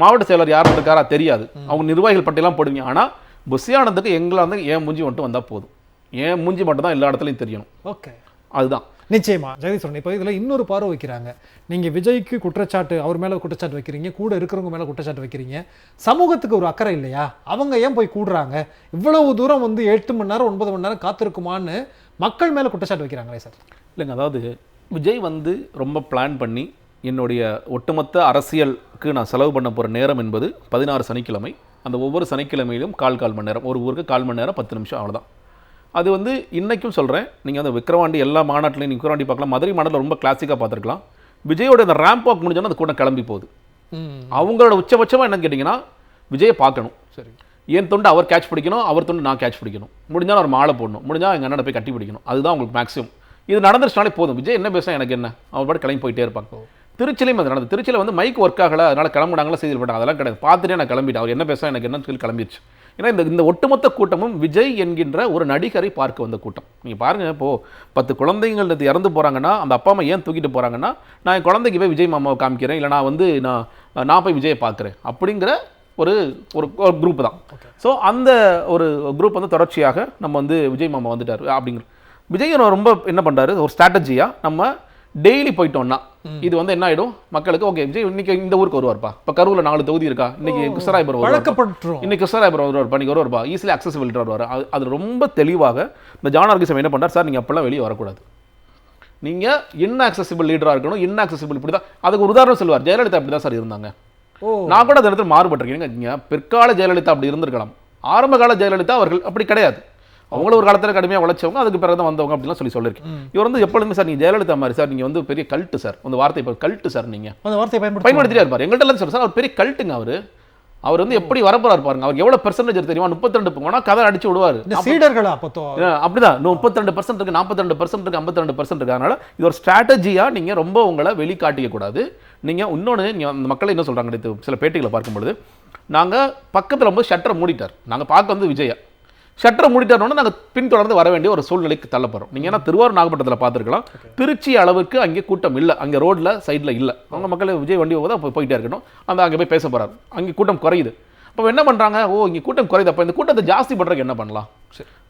மாவட்ட செயலர் யாரும் இருக்காரா தெரியாது. அவங்க நிர்வாகிகள் பட்டியலாம் போடுவீங்க. ஆனா புசியானதுக்கு எங்களை வந்து ஏன் மூஞ்சி மட்டும் வந்தா போதும்? ஏன் மூஞ்சி மட்டும் தான் எல்லா இடத்துலையும் தெரியணும். ஓகே. அதுதான். நிச்சயமா. ஜெகதீஸ்வரன் இப்போ இதுல இன்னொரு பார்வை வைக்கிறாங்க. நீங்க விஜய்க்கு குற்றச்சாட்டு அவர் மேல குற்றச்சாட்டு வைக்கிறீங்க கூட இருக்கிறவங்க மேல குற்றச்சாட்டு வைக்கிறீங்க. சமூகத்துக்கு ஒரு அக்கறை இல்லையா? அவங்க ஏன் போய் கூடுறாங்க? இவ்வளவு தூரம் வந்து எட்டு மணி நேரம் ஒன்பது மணி நேரம் காத்திருக்குமான்னு மக்கள் மேல குற்றச்சாட்டு வைக்கிறாங்களே சார்? இல்லைங்க அதாவது விஜய் வந்து ரொம்ப பிளான் பண்ணி என்னுடைய ஒட்டுமொத்த அரசியலுக்கு நான் செலவு பண்ண போகிற நேரம் என்பது பதினாறு சனிக்கிழமை. அந்த ஒவ்வொரு சனிக்கிழமையிலும் கால் கால் மணி நேரம். ஒரு ஊருக்கு கால் மணி நேரம் பத்து நிமிஷம் அவ்வளோதான் அது வந்து இன்றைக்கும் சொல்கிறேன் நீங்கள் அந்த விக்ரவாண்டி எல்லா மாநாட்டிலையும் நீங்கள் விக்ரவாண்டி பார்க்கலாம். மதுரை மாநாட்டில் ரொம்ப கிளாசிக்காக பார்த்துருக்கலாம். விஜயோட அந்த ரேம்ப் வாக் முடிஞ்சோன்னா அந்த கூட்டம் கிளம்பி போகுது. அவங்களோட உச்சபட்சமாக என்னன்னு கேட்டிங்கன்னா விஜயை பார்க்கணும். சரி. என் தொண்டு அவர் கேட்ச் பிடிக்கணும் அவர் தொண்டு நான் கேட்ச் பிடிக்கணும். முடிஞ்சாலும் அவர் மாலை போடணும். முடிஞ்சால் எங்கள் அண்ணனை போய் கட்டி பிடிக்கணும். அதுதான் உங்களுக்கு மேக்ஸிமம் இது நடந்துருச்சுனாலே போதும். விஜய் என்ன பேசுனா எனக்கு என்ன? அவர் பாட்டு கிளம்பி போயிட்டே இருப்பாங்க திருச்சிலையும் அது நடந்தது. திருச்சியில் வந்து மைக் ஒர்க் ஆகல அதனால கிளம்புனாங்களா செய்தி போட்டாங்க. அதெல்லாம் கிடையாது. பார்த்துட்டே நான் கிளம்பிட்டேன். அவர் என்ன பேசுனா எனக்கு என்னன்னு சொல்லி கிளம்பிடுச்சு. ஏன்னா இந்த இந்த ஒட்டுமொத்த கூட்டமும் விஜய் என்கின்ற ஒரு நடிகரை பார்க்க வந்த கூட்டம். நீங்கள் பாருங்க இப்போ பத்து குழந்தைங்கள் இறந்து போகிறாங்கன்னா அந்த அப்பா அம்மா ஏன் தூக்கிட்டு போகிறாங்கன்னா நான் என் குழந்தைக்கு போய் விஜய் மாமாவை காமிக்கிறேன் இல்லை நான் வந்து நான் நான் போய் விஜயை பார்க்குறேன் அப்படிங்கிற ஒரு ஒரு குரூப் தான். ஸோ அந்த ஒரு குரூப் வந்து தொடர்ச்சியாக நம்ம வந்து விஜய் மாமா வந்துட்டார் அப்படிங்கிற. விஜய் ரொம்ப என்ன பண்ணுறாரு ஒரு ஸ்ட்ராட்டஜியாக நம்ம டெய்லி போயிட்டோம்னா இது வந்து என்ன ஆயிடும்? மக்களுக்கு ஓகே விஜய் இன்னைக்கு இந்த ஊருக்கு வருவார்ப்பா இப்போ கரூரில் நாலு தொகுதி இருக்கா? இன்னைக்கு கிருஷ்ணராயபுரம் வருவார் பழக்கப்பட்டுரும். இன்னைக்கு கிருஷ்ணராயபுரம் வருவார் பண்ணிக்கு வருவார்ப்பா ஈஸிலி அக்சசிபிலிட்டி வருவார் அது அது ரொம்ப தெளிவாக இந்த ஜான் ஆர்கிசம் என்ன பண்ணார் சார் நீங்கள் அப்பெல்லாம் வெளியே வரக்கூடாது. நீங்கள் இன் அக்சசிபிள் லீடராக இருக்கணும். இன் அக்சசிபிள் இப்படி தான் அதுக்கு ஒரு உதாரணம் சொல்லுவார். ஜெயலலிதா அப்படி தான் சார் இருந்தாங்க. நான் கூட அந்த இடத்துல மாறுபட்டிருக்கேன். நீங்கள் பிற்கால ஜெயலலிதா அப்படி இருந்திருக்கலாம். ஆரம்ப கால ஜெயலலிதா அவர்கள் அப்படி கிடையாது. அவங்களும் ஒரு காலத்தில் கடுமையாக உழைச்சவங்க அதுக்கு பிறகு தான் வந்தவங்க அப்படிலாம் சொல்லி சொல்லியிருக்கேன். இவர் வந்து எப்பொழுதுமே சார் நீங்கள் ஜெயலலிதா மாதிரி சார் நீங்கள் வந்து பெரிய கல்ட்டு சார் அந்த வார்த்தை இப்போ கல்ட்டு சார் நீங்கள் அந்த வார்த்தையை பயன்படுத்தி இருப்பார். எங்கள்கிட்ட சொல்ற சார் அவர் பெரிய கல்ட்டுங்க அவர். அவர் வந்து எப்படி வரப்போறாரு பாருங்க. அவர் எவ்வளவு பெர்சன்டேஜ் தெரியுமா? முப்பத்தி ரெண்டு போனா கதை அடிச்சு விடுவார். சீடர்களா அப்போ அப்படிதான். முப்பத்தி ரெண்டு பர்சன்ட் இருக்கு நாற்பத்தி ரெண்டு பர்சன்ட் இருக்கு ஐம்பத்தி ரெண்டு பர்சன்ட் இருக்கு. அதனால இது ஒரு ஸ்ட்ராட்டஜியா நீங்க ரொம்ப உங்களை வெளிக்காட்டிக்க கூடாது. நீங்க இன்னொன்று நீங்க அந்த மக்கள் என்ன சொல்றாங்க சில பேட்டிகளை பார்க்கும்பொழுது நாங்க பக்கத்துல ரொம்ப ஷட்டரை மூடிட்டார். நாங்க பார்க்க வந்து விஜயா. ஷட்டரை மூடிட்டாரோன்னு நாங்கள் பின்தொடர்ந்து வர வேண்டிய ஒரு சூழ்நிலைக்கு தள்ளப்படுறோம். நீங்கள் ஏன்னா திருவாரூர் நாகப்பட்டினத்தில் பார்த்துருக்கலாம். திருச்சி அளவுக்கு அங்கே கூட்டம் இல்லை. அங்கே ரோட்டில் சைடில் இல்லை. அவங்க மக்கள் விஜய் வண்டி போது அப்போ போயிட்டே இருக்கட்டும் அந்த அங்கே போய் பேச போகிறார் அங்கே கூட்டம் குறையுது. அப்போ என்ன பண்ணுறாங்க ஓ இங்கே கூட்டம் குறையுது. அப்போ இந்த கூட்டத்தை ஜாஸ்தி பண்ணுறதுக்கு என்ன பண்ணலாம்?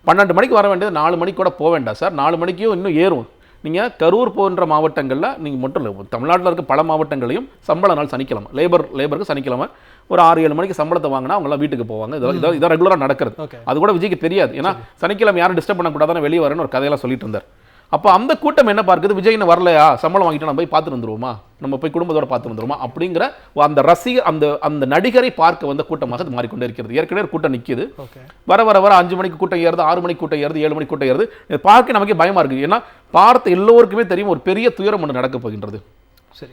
பன்னெண்டு மணிக்கு வர வேண்டியது நாலு மணிக்கு கூட போக வேண்டாம் சார். நாலு மணிக்கும் இன்னும் ஏறும். நீங்கள் கரூர் போன்ற மாவட்டங்களில் நீங்கள் மட்டும் இல்லை தமிழ்நாட்டில் இருக்க பல மாவட்டங்களையும் சம்பள நாள் சனிக்கிழமை லேபர் லேபருக்கு சனிக்கிழமை ஒரு ஆறு ஏழு மணிக்கு சம்பளத்தை வாங்கினா அவங்களாம் வீட்டுக்கு போவாங்க. இதெல்லாம் இதான் ரெகுலராக நடக்கிறது. அது கூட விஜய்க்கு தெரியாது. ஏன்னா சனிக்கிழமை யாரும் டிஸ்டர்ப் பண்ணக்கூடாதுன்னு வெளியே வரேன்னு ஒரு கதையெல்லாம் சொல்லிட்டு இருந்தார். அப்போ அந்த கூட்டம் என்ன பார்க்குது? விஜய் இன்னும் வரலையா? சம்பளம் வாங்கிட்டு நம்ம போய் பார்த்துட்டு வந்துருவோமா? நம்ம போய் குடும்பத்தோட பார்த்து வந்துருவோமா? அப்படிங்கிற அந்த ரசிக அந்த அந்த நடிகரை பார்க்க வந்த கூட்டமாக அது மாறிக்கொண்டே இருக்கிறது. ஏற்கனவே கூட்டம் நிற்கிது வர வர வர அஞ்சு மணிக்கு கூட்டம் ஏறுது ஆறு மணிக்கு கூட்டம் ஏறுது ஏழு மணிக்கு கூட்டம் ஏறுது. பார்க்க நமக்கே பயமா இருக்கு. ஏன்னா பார்த்த எல்லோருக்குமே தெரியும் ஒரு பெரிய துயரம் ஒன்று நடக்க போகின்றது.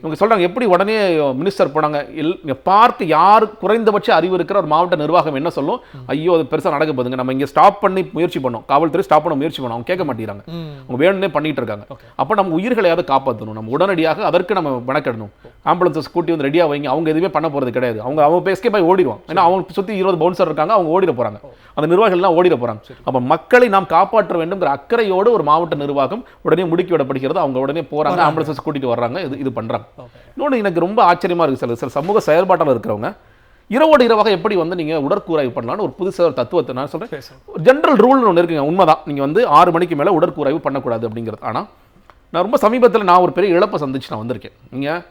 இவங்க சொல்றாங்க எப்படி உடனே மினிஸ்டர் போனாங்க? எல் பார்க்க யார் குறைந்தபட்ச அறிவு இருக்கிற ஒரு மாவட்ட நிர்வாகம் என்ன சொல்லும்? ஐயோ அது பெருசா நடக்க போகுதுங்க. நம்ம இங்க ஸ்டாப் பண்ணி முயற்சி பண்ணோம். காவல்துறை ஸ்டாப் பண்ண முயற்சி பண்ணோம். அவங்க கேட்க மாட்டேங்கிறாங்க. அவங்க வேணும்னே பண்ணிட்டு இருக்காங்க. அப்போ நம்ம உயிர்களையாவது காப்பாற்றணும் நம்ம உடனடியாக அதற்கு நம்ம மெனக்கிடணும். ஆம்புலன்ஸஸ் கூட்டி வந்து ரெடியாக வைங்க. அவங்க எதுவுமே பண்ண போறது கிடையாது. அவங்க அவங்க பேஸ்கே போய் ஓடிடுவாங்க. ஏன்னா அவங்க சுற்றி இருபது பவுன்சர் இருக்காங்க. அவங்க ஓடிட போறாங்க. அந்த நிர்வாகிகள்லாம் ஓடிட போறாங்க. அப்போ மக்களை நாம் காப்பாற்ற வேண்டும்ங்கிற அக்கறையோடு ஒரு மாவட்ட நிர்வாகம் உடனே முடுக்கி விடப்படுகிறது. அவங்க உடனே போறாங்க. ஆம்புலன்ஸஸ் கூட்டிட்டு வர்றாங்க. இது இது பண்றாங்க. ஓகே இன்னொன்று எனக்கு ரொம்ப ஆச்சரியமா இருக்கு. சில சில சமூக செயல்பாட்டில் இருக்கிறவங்க இரவோடு இரவாக எப்படி வந்து நீங்க உடற்கூறாய்வு பண்ணலாம்னு ஒரு புதுசாக ஒரு தத்துவத்தை நான் பேசுங்க ஜென்ரல் ரூல்னு ஒன்று இருக்குங்க. உண்மைதான். நீங்கள் வந்து ஆறு மணிக்கு மேலே உடற்கூறாய்வு பண்ணக்கூடாது அப்படிங்கிறது. ஆனால் நான் ரொம்ப சமீபத்தில் நான் ஒரு பெரிய இழப்பை சந்திச்சு நான் வந்திருக்கேன். நீங்கள்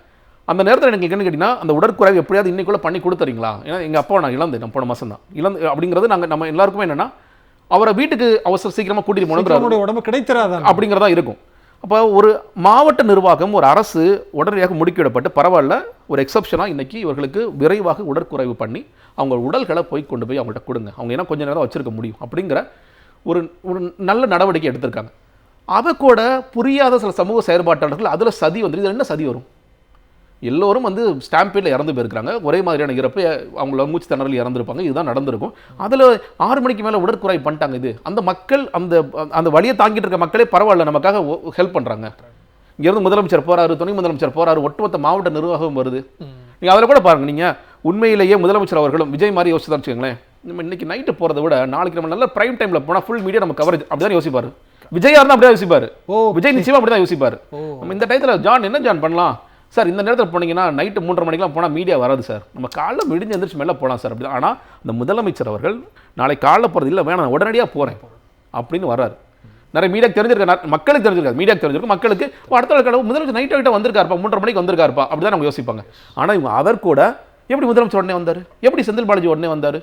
அந்த நேரத்தில் எனக்கு என்ன கேட்டிங்கன்னா அந்த உடற்கூறாய்வு எப்படியாவது இன்னைக்குள்ள பண்ணி கொடுத்துறீங்களா? ஏன்னா எங்கள் அப்பா நான் இழந்தேன். நான் போன மாதம் தான் இழந்து அப்படிங்கிறது நாங்கள் நம்ம எல்லாருக்குமே என்னன்னா அவரை வீட்டுக்கு அவசர சீக்கிரமாக போகணுங்கிறாரு நம்மளுடைய உடம்பு கிடைத்திராதான் அப்படிங்கிறதா இருக்கும். அப்போ ஒரு மாவட்ட நிர்வாகம் ஒரு அரசு உடனடியாக முடுக்கிவிடப்பட்டு பரவாயில்ல ஒரு எக்ஸப்ஷனாக இன்றைக்கி இவர்களுக்கு விரைவாக உடற்குறைவு பண்ணி அவங்க உடல்களை போய் கொண்டு போய் அவங்கள்ட்ட கொடுங்க. அவங்க ஏன்னா கொஞ்சம் நேரம் வச்சுருக்க முடியும் அப்படிங்கிற ஒரு ஒரு நல்ல நடவடிக்கை எடுத்திருக்காங்க. அதை கூட புரியாத சில சமூக செயற்பாட்டாளர்கள் அதில் சதி வந்து இதில் என்ன சதி வரும்? எல்லோரும் வந்து ஸ்டாம்பேடில் இறந்து போயிருக்காங்க ஒரே மாதிரியான இறப்பு அவங்கள மூச்சு திணறல் இறந்துருப்பாங்க. இதுதான் நடந்திருக்கும். அதில் ஆறு மணிக்கு மேலே உடற்குறாய் பண்ணிட்டாங்க இது. அந்த மக்கள் அந்த அந்த வழியை தாங்கிட்டு இருக்க மக்களே பரவாயில்ல நமக்காக ஹெல்ப் பண்ணுறாங்க இங்கேருந்து முதலமைச்சர் போறாரு துணை முதலமைச்சர் போறாரு ஒட்டுமொத்த மாவட்ட நிர்வாகம் வருது. நீங்கள் அதில் கூட பாருங்க நீங்கள் உண்மையிலேயே முதலமைச்சர் அவர்களும் விஜய் மாதிரி யோசிச்சு தான் வச்சுக்கோங்களேன். நம்ம இன்னைக்கு நைட்டு போகிறத விட நாளைக்கு நம்ம நல்ல பிரைம் டைமில் போனால் ஃபுல் மீடியா நம்ம கவரேஜ் அப்படி தான் யோசிப்பார். விஜயா இருந்தால் அப்படியே யோசிப்பார். ஓ விஜய் நிச்சயமா அப்படி தான் யோசிப்பார் நம்ம இந்த டயத்தில் ஜான் என்ன ஜான் பண்ணலாம்? சார் இந்த நேரத்தில் போனீங்கன்னா நைட்டு மூன்றரை மணிக்கெலாம் போனால் மீடியா வராது சார். நம்ம காலைல விடிஞ்சு எந்திரிச்சு மேலே போகலாம் சார் அப்படி ஆனால் அந்த முதலமைச்சர் அவர்கள் நாளை காலைல போகிறது இல்லை வேணாம் உடனடியாக போகிறேன் அப்படின்னு வர்றாரு. நிறைய மீடியா தெரிஞ்சிருக்காரு மக்களுக்கு தெரிஞ்சிருக்காரு மீடியா தெரிஞ்சிருக்கும். மக்களுக்கு அடுத்த கடவுள் முதலமைச்சர் நைட் கிட்ட வந்திருக்காருப்பா மூன்றரை மணிக்கு வந்திருக்காருப்பா அப்படி தான் நம்ம யோசிப்பாங்க. ஆனால் இவங்க அவர் கூட எப்படி முதலமைச்சர் உடனே வந்தார்? எப்படி செந்தில் பாலாஜி உடனே வந்தார்?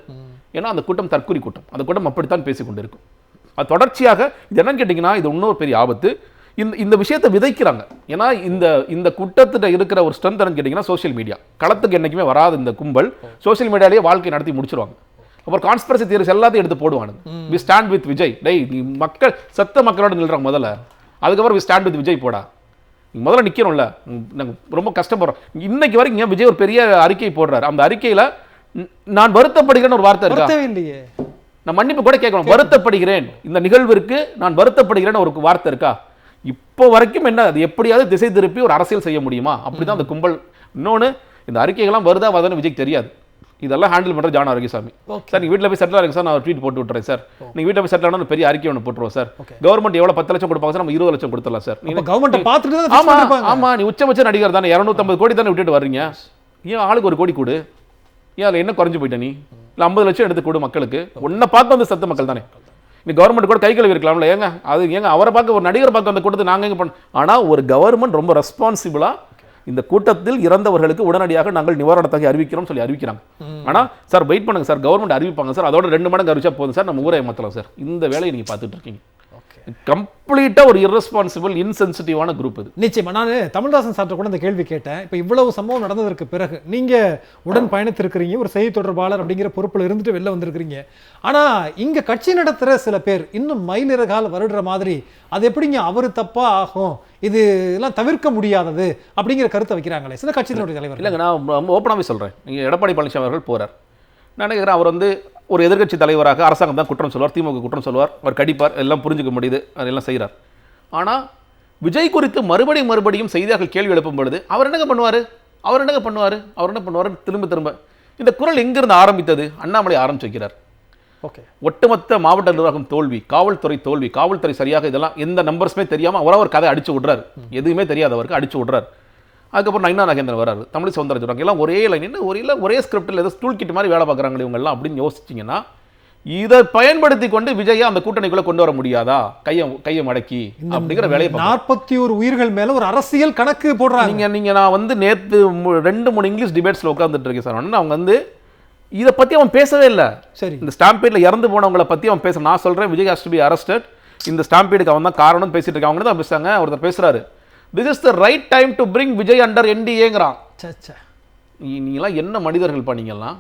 ஏன்னா அந்த கூட்டம் தற்கொலை கூட்டம். அந்த கூட்டம் அப்படித்தான் பேசிக்கொண்டிருக்கும். அது தொடர்ச்சியாக இது என்னன்னு கேட்டிங்கன்னா இது இன்னொரு பெரிய ஆபத்து. இந்த இந்த விஷயத்தை விதைக்கிறாங்க. ஏன்னா இந்த இந்த கூட்டத்தில் இருக்கிற ஒரு ஸ்ட்ரென்த் கேட்டிங்கன்னா சோஷியல் மீடியா களத்துக்கு என்றைக்குமே வராத இந்த கும்பல். சோஷியல் மீடியாலேயே வாழ்க்கை நடத்தி முடிச்சிருவாங்க. அப்புறம் கான்ஸ்பிரசி தியரிஸ் எல்லாத்தையும் எடுத்து போடுவானுங்க. வி ஸ்டாண்ட் வித் விஜய் டேய் நீ மக்கள் சத்த மக்களோட நில்றாங்க முதல்ல. அதுக்கப்புறம் வி ஸ்டாண்ட் வித் விஜய் போடா. நீ முதல்ல நிற்கிறோம்ல நாங்கள் ரொம்ப கஷ்டப்படுறோம். இன்னைக்கு வரைக்கும் ஏன் விஜய் ஒரு பெரிய அறிக்கை போடுறாரு? அந்த அறிக்கையில் நான் வருத்தப்படுகிறேன்னு ஒரு வார்த்தை இருக்கா? நான் மன்னிப்பு கூட கேட்கணும். வருத்தப்படுகிறேன். இந்த நிகழ்விற்கு நான் வருத்தப்படுகிறேன்னு ஒரு வார்த்தை இருக்கா? இப்போ வரைக்கும் என்ன அது எப்படியாவது திசை திருப்பி ஒரு அரசியல் செய்ய முடியுமா? அப்படிதான் அந்த கும்பல். இன்னொன்னு இந்த அறிக்கைகள்லாம் வருதா வருதான்னு விஜய்க்கு தெரியாது. இதெல்லாம் ஹேண்டில் பண்ற ஜான் ஆரோக்கியசாமி. சார் நீங்க வீட்டில் போய் செட்டில் ஆகுங்க சார் நான் ட்வீட் போட்டு விட்டுறேன் சார். நீங்க வீட்டில் போய் செட்டில் ஆனால் பெரிய அறிக்கை ஒன்று போட்டுருவோம் சார். கவர்மெண்ட் எவ்வளவு பத்து லட்சம் கொடுப்பாங்க சார் நம்ம இருபது லட்சம் கொடுத்துடலாம் சார். அப்ப கவர்மெண்ட் பார்த்துட்டு தான் fix ஆமா பண்ணிருப்பாங்க. ஆமா நீ உச்சபட்ச நடிகர் தானே இரநூத்தம்பது கோடி தானே விட்டுட்டு வர்றீங்க. ஏன் ஆளுக்கு ஒரு கோடி கொடு? ஏன் அதில் என்ன குறைஞ்சு போயிட்ட நீ? இல்லை ஐம்பது லட்சம் எடுத்து கொடு மக்களுக்கு. உன்னை பார்த்து வந்து சத்த மக்கள் தானே. நீ கவர்மெண்ட் கூட கை கழுவி இருக்கலாம்ல ஏங்க? அது ஏங்க அவரை பார்க்க ஒரு நடிகரை பார்க்க வந்து கொடுத்து நாங்கள் எங்க பண்ண? ஆனால் ஒரு கவர்மெண்ட் ரொம்ப ரெஸ்பான்சிபிளா இந்த கூட்டத்தில் இறந்தவர்களுக்கு உடனடியாக நாங்கள் நிவாரணத் தொகை அறிவிக்கிறோம் சொல்லி அறிவிக்கிறாங்க. ஆனா சார் வெயிட் பண்ணுங்க சார் கவர்மெண்ட் அறிவிப்பாங்க சார் அதோட ரெண்டு மடங்கு அறிவிச்சா போதும் சார் நம்ம ஊரை ஏமாத்தலாம் சார் இந்த வேலையை நீங்க பார்த்துட்டு இருக்கீங்க. Okay. கம்ப்ளீட்டா ஒரு irresponsible இன்சென்சிட்டிவான குரூப் இது நிச்சயமா. நான் தமிழ்தாசன் சார்ட்ட கூட இந்த கேள்வி கேட்டேன். இப்போ இவ்வளவு சம்பவம் நடந்ததற்கு பிறகு நீங்க உடன் பயணித்திருக்கிறீங்க ஒரு செய்தி தொடர்பாளர் அப்படிங்கிற பொறுப்புல இருந்துட்டு வெளில வந்திருக்கிறீங்க. ஆனா இங்க கட்சி நடத்துற சில பேர் இன்னும் மயிலிறகால் வருடுற மாதிரி அது எப்படிங்க அவரு தப்பா ஆகும் இது எல்லாம் தவிர்க்க முடியாதது அப்படிங்கிற கருத்தை வைக்கிறாங்களே. சில கட்சியினுடைய தலைவர் இல்லைங்க நான் ஓப்பனாகவே சொல்கிறேன் நீங்கள் எடப்பாடி பழனிசாமி அவர்கள் போறார். நான் நினைக்கிறேன் அவர் வந்து ஒரு எதிர்க்கட்சி தலைவராக அரசாங்கம் தான் குற்றம் சொல்வார் திமுக குற்றம் சொல்வார் அவர் கடிப்பார் எல்லாம் புரிஞ்சுக்க முடியுது அதெல்லாம் செய்கிறார். ஆனால் விஜய் குறித்து மறுபடியும் மறுபடியும் செய்தியாளர்கள் கேள்வி எழுப்பும் பொழுது அவர் என்னங்க பண்ணுவார்? அவர் என்னங்க பண்ணுவார்? அவர் என்ன பண்ணுவார்? திரும்ப திரும்ப இந்த குரல் எங்கிருந்து ஆரம்பித்தது? அண்ணாமலை ஆரம்பிச்சு வைக்கிறார். ஓகே. ஒட்டுமொத்த மாவட்ட நிர்வாகம் தோல்வி காவல்துறை தோல்வி காவல்துறை சரியாக இதெல்லாம் எந்த நம்பர்ஸுமே தெரியாம அவரா ஒரு கதை அடிச்சு விடுறாரு. எதுவுமே தெரியாது அவருக்கு அடிச்சு விடுறாரு. அதுக்கப்புறம் நைனா நாகேந்திரன் வராரு. தமிழ் சொல்றாங்க எல்லாம் ஒரே லைன் ஒரே இல்ல ஒரே ஸ்கிரிப்டில் ஏதோ ஸ்டூல் கிட் மாதிரி வேலை பார்க்குறாங்களே இவங்க எல்லாம் அப்படின்னு யோசிச்சிங்கன்னா இதை பயன்படுத்தி கொண்டு விஜயை அந்த கூட்டணிக்குள்ள கொண்டு வர முடியாதா? கையை கையை மடக்கி அப்படிங்கிற வேலையை. நாற்பத்தி ஒரு உயிர்கள் மேல ஒரு அரசியல் கணக்கு போடுறாங்க. நீங்க நீங்க நான் வந்து நேத்து மு- ரெண்டு மூணு இங்கிலீஷ் டிபேட்ஸ்ல உட்கார்ந்துட்டு இருக்கேன் சார். அவங்க வந்து இதை பத்தி அவன் பேசவே இல்லை. சரி. இந்த ஸ்டாம்பீட்ல இறந்து போனவங்கள பத்தி அவன் பேச நான் சொல்றேன் Vijay has to be arrested இந்த ஸ்டாம்பீடுக்கு அவன் தான் காரணம்னு பேசிட்டு இருக்காங்க அவங்க தான் பேசுறாங்க ஒருத்தர் பேசுறாரு. This is the right time to bring Vijay under என்டிஏங்கிறான். நீங்களாம் என்ன மனிதர்கள் பண்ணீங்கலாம்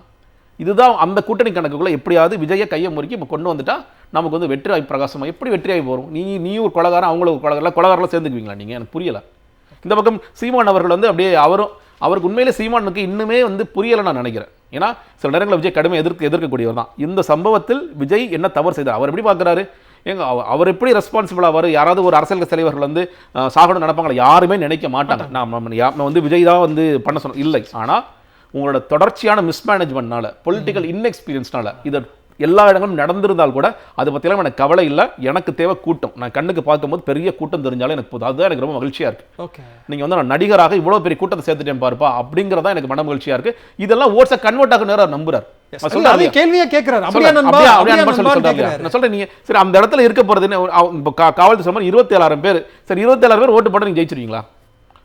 இதுதான் அந்த கூட்டணி கணக்குக்குள்ள எப்படியாவது விஜயை கையை முறுக்கி இப்போ கொண்டு வந்துட்டா நமக்கு வந்து வெற்றி வாய்ப்பு பிரகாசமா எப்படி வெற்றி வாய்ப்பு வரும் நீ நீ ஒரு கொலகாரன் அவங்களும் ஒரு கொலகாரம் கொலகாரெல்லாம் சேர்ந்துக்குவீங்களா நீங்க? எனக்கு புரியல. இந்த பக்கம் சீமான் அவர்கள் வந்து அப்படியே அவரும் அவருக்கு உண்மையிலே சீமானுக்கு இன்னுமே வந்து புரியலை நான் நினைக்கிறேன். ஏன்னா சில நேரங்களில் விஜய் கடுமை எதிர்க்க எதிர்க்கக்கூடியவர் தான். இந்த சம்பவத்தில் விஜய் என்ன தவறு செய்தார்? அவர் எப்படி பார்க்குறாரு? ஏங்க அவ- அவர் எப்படி ரெஸ்பான்சிபிள் ஆவார் யாராவது ஒரு அரசியல் தலைவர்கள் வந்து சாகணும் நடப்பாங்களா யாருமே நினைக்க மாட்டாங்க. நான் நம்ம வந்து விஜய் தான் வந்து பண்ண சொன்னேன் இல்லை. ஆனால் உங்களோட தொடர்ச்சியான மிஸ்மேனேஜ்மெண்ட்னால பொலிட்டிக்கல் இன்எக்ஸ்பீரியன்ஸ்னால இது எல்லா இடங்களும் நடந்திருந்தால் கூட அதை பற்றிலாம் எனக்கு கவலை இல்லை. எனக்கு தேவை கூட்டம். நான் கண்ணுக்கு பார்க்கும்போது பெரிய கூட்டம் தெரிஞ்சாலும் எனக்கு போதும். அதுதான் எனக்கு ரொம்ப மகிழ்ச்சியாக இருக்கு. ஓகே. நீங்க வந்து நான் நடிகராக இவ்வளவு பெரிய கூட்டத்தை சேர்த்துட்டேன் பாருப்பா அப்படிங்கிறதா எனக்கு மன மகிழ்ச்சியா இருக்கு. இதெல்லாம் ஓட்ஸை கன்வெர்ட் ஆக நேரம் நம்புறார். கேள்வியா சொல்றேன். நான் சொல்றேன் நீங்க சரி அந்த இடத்துல இருக்க கா- காவல்துறை சொல்ற இருபத்தி ஏழாயிரம் பேர். சரி இருபத்தி ஏழாயிரம் பேர் ஓட்டு போட்டு நீங்க ஜெயிச்சிருவீங்களா?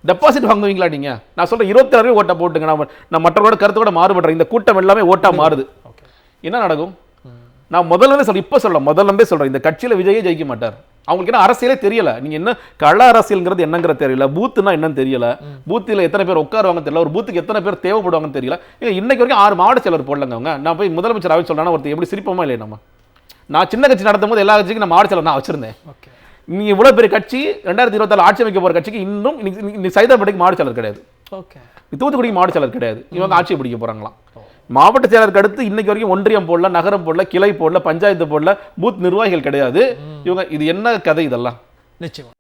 டெபாசிட் வாங்குவீங்களா நீங்க? நான் சொல்றேன் இருபத்தி ஏழாயிரம் ஓட்டை போட்டுங்க. நான் மற்றவரோட கருத்து கூட மாறுபடுறேன். இந்த கூட்டம் எல்லாமே ஓட்டா மாறுது. என்ன நடக்கும்? நான் முதல்ல சொல்றேன் இப்போ சொல்ல முதல்ல சொல்றேன். இந்த கட்சியில விஜயே ஜெயிக்க மாட்டார். அவங்களுக்கு என்ன அரசியலே தெரியல. நீங்க என்ன கள அரசியல்ங்கிறது என்னங்கிற தெரியல. பூத்துனா என்னன்னு தெரியல. பூத்தில் எத்தனை பேர் உட்காருவாங்க தெரியல. ஒரு பூத்துக்கு எத்தனை பேர் தேவைப்படுவாங்கன்னு தெரியல. இன்னைக்கு வரைக்கும் ஆறு மாவட்ட செயலர் போடலங்க அவங்க. நான் போய் முதலமைச்சர் ஆகவே சொல்றேன்னா ஒருத்தர் எப்படி சிரிப்போமா இல்லையா நம்ம? நான் சின்ன கட்சி நடத்தும் போது எல்லா கட்சிக்கும் நான் மாவட்ட செயலர் நான் வச்சிருந்தேன். நீ இவ்வளவு பெரிய கட்சி ரெண்டாயிரத்தி இருபத்தாலு ஆட்சி அமைக்க போற கட்சிக்கு இன்னும் இன்னைக்கு- சைதாப்பேட்டைக்கு மாவட்ட செயலர் கிடையாது. ஓகே. தூத்துக்குடிக்கு மாவட்ட செயலர் கிடையாது. இவங்க ஆட்சி பிடிக்க போறாங்களாம். மாவட்ட செயலருக்கு அடுத்து இன்னைக்கு வரைக்கும் ஒன்றியம் போடல நகரம் போடல கிளை போடல பஞ்சாயத்து போடல பூத் நிர்வாகிகள் கிடையாது. இவங்க இது என்ன கதை இதெல்லாம்? நிச்சயமா.